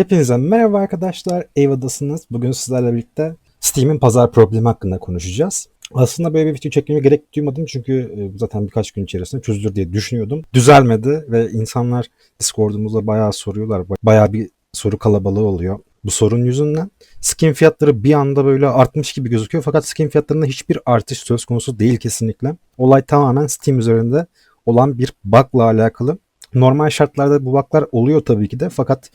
Hepinize merhaba arkadaşlar. Eyva'dasınız. Bugün sizlerle birlikte Steam'in pazar problemi hakkında konuşacağız. Aslında böyle bir video çekmeye gerek duymadım çünkü e, zaten birkaç gün içerisinde çözülür diye düşünüyordum. Düzelmedi ve insanlar Discord'umuzda bayağı soruyorlar. Bayağı bir soru kalabalığı oluyor. Bu sorun yüzünden skin fiyatları bir anda böyle artmış gibi gözüküyor fakat skin fiyatlarında hiçbir artış söz konusu değil kesinlikle. Olay tamamen Steam üzerinde olan bir bug'la alakalı. Normal şartlarda bu bug'lar oluyor tabii ki de fakat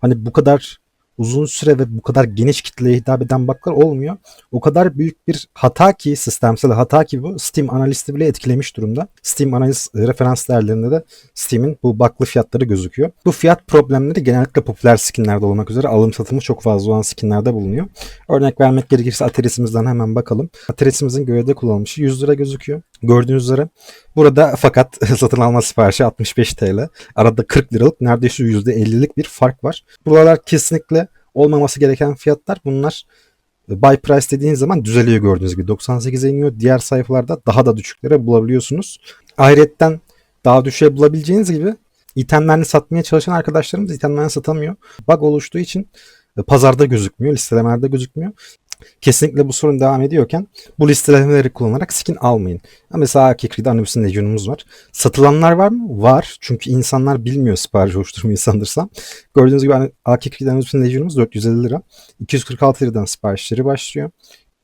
hani bu kadar uzun süre ve bu kadar geniş kitleye hitap eden bug'lar olmuyor. O kadar büyük bir hata ki sistemsel hata ki bu Steam analisti bile etkilemiş durumda. Steam analiz referans değerlerinde de Steam'in bu bug'lı fiyatları gözüküyor. Bu fiyat problemleri genellikle popüler skinlerde olmak üzere alım satımı çok fazla olan skinlerde bulunuyor. Örnek vermek gerekirse Ateris'imizden hemen bakalım. Ateris'imizin gövde kullanılmışı 100 lira gözüküyor. Gördüğünüz üzere burada fakat satın alma siparişi 65 TL. Arada 40 liralık neredeyse %50'lik bir fark var. Buralar kesinlikle olmaması gereken fiyatlar. Bunlar buy price dediğiniz zaman düzeliyor gördüğünüz gibi. 98'e iniyor. Diğer sayfalarda daha da düşüklere bulabiliyorsunuz. Ayrıca daha düşüğe bulabileceğiniz gibi itemlerini satmaya çalışan arkadaşlarımız itemlerini satamıyor. Bug oluştuğu için pazarda gözükmüyor, listelemelerde gözükmüyor. Kesinlikle bu sorun devam ediyorken bu listelemeleri kullanarak skin almayın. Ya mesela Akikri'de Anubis'in Legion'umuz var. Satılanlar var mı? Var. Çünkü insanlar bilmiyor sipariş oluşturmayı sanırsam. Gördüğünüz gibi Akikri'de Anubis'in Legion'umuz 450 lira. 246 liradan siparişleri başlıyor.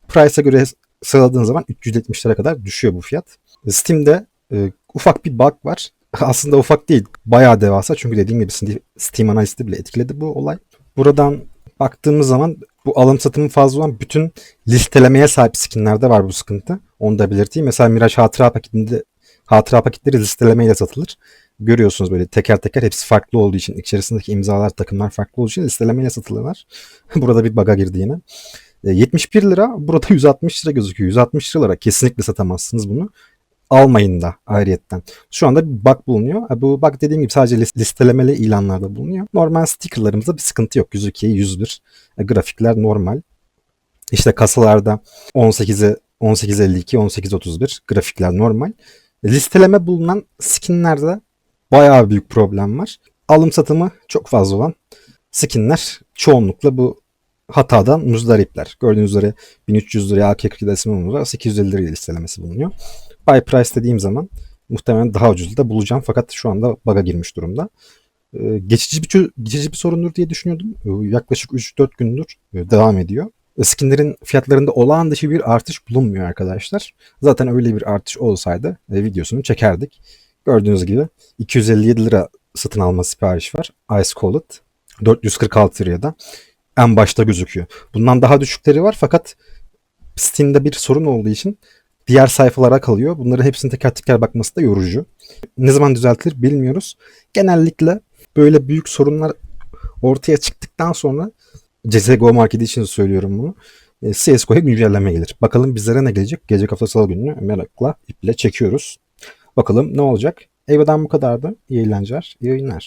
Price'a göre sıraladığınız zaman 370 lira kadar düşüyor bu fiyat. Steam'de e, ufak bir bug var. Aslında ufak değil. Bayağı devasa. Çünkü dediğim gibi Steam analisti bile etkiledi bu olay. Buradan baktığımız zaman bu alım satımı fazla olan bütün listelemeye sahip skinlerde var bu sıkıntı. Onu da belirteyim. Mesela Mirage hatıra paketinde hatıra paketleri listelemeyle satılır. Görüyorsunuz böyle teker teker hepsi farklı olduğu için içerisindeki imzalar takımlar farklı olduğu için listelemeyle satılırlar. Burada bir baga girdi yine. 71 lira burada 160 lira gözüküyor. 160 liralara kesinlikle satamazsınız bunu almayın da ayrıyetten. Şu anda bir bug bulunuyor. Bu bug dediğim gibi sadece listelemeli ilanlarda bulunuyor. Normal stickerlarımızda bir sıkıntı yok. 102, 101. E, grafikler normal. İşte kasalarda 18'e 1852, 1831 grafikler normal. Listeleme bulunan skinlerde bayağı büyük problem var. Alım satımı çok fazla olan skinler çoğunlukla bu hatadan muzdaripler. Gördüğünüz üzere 1300 liraya AK-47 ismi var. 850 liraya listelemesi bulunuyor buy price dediğim zaman muhtemelen daha ucuz da bulacağım fakat şu anda bug'a girmiş durumda. Ee, geçici bir geçici bir sorundur diye düşünüyordum. Ee, yaklaşık 3-4 gündür e, devam ediyor. Skinlerin fiyatlarında olağan dışı bir artış bulunmuyor arkadaşlar. Zaten öyle bir artış olsaydı e, videosunu çekerdik. Gördüğünüz gibi 257 lira satın alma sipariş var. Ice Cold 446 liraya da en başta gözüküyor. Bundan daha düşükleri var fakat Steam'de bir sorun olduğu için diğer sayfalara kalıyor. Bunların hepsini teker teker bakması da yorucu. Ne zaman düzeltilir bilmiyoruz. Genellikle böyle büyük sorunlar ortaya çıktıktan sonra CSGO marketi için söylüyorum bunu. E, CSGO'ya güncelleme gelir. Bakalım bizlere ne gelecek? Gelecek hafta salı gününü merakla iple çekiyoruz. Bakalım ne olacak? Eyva'dan bu kadardı. İyi eğlenceler, iyi oyunlar.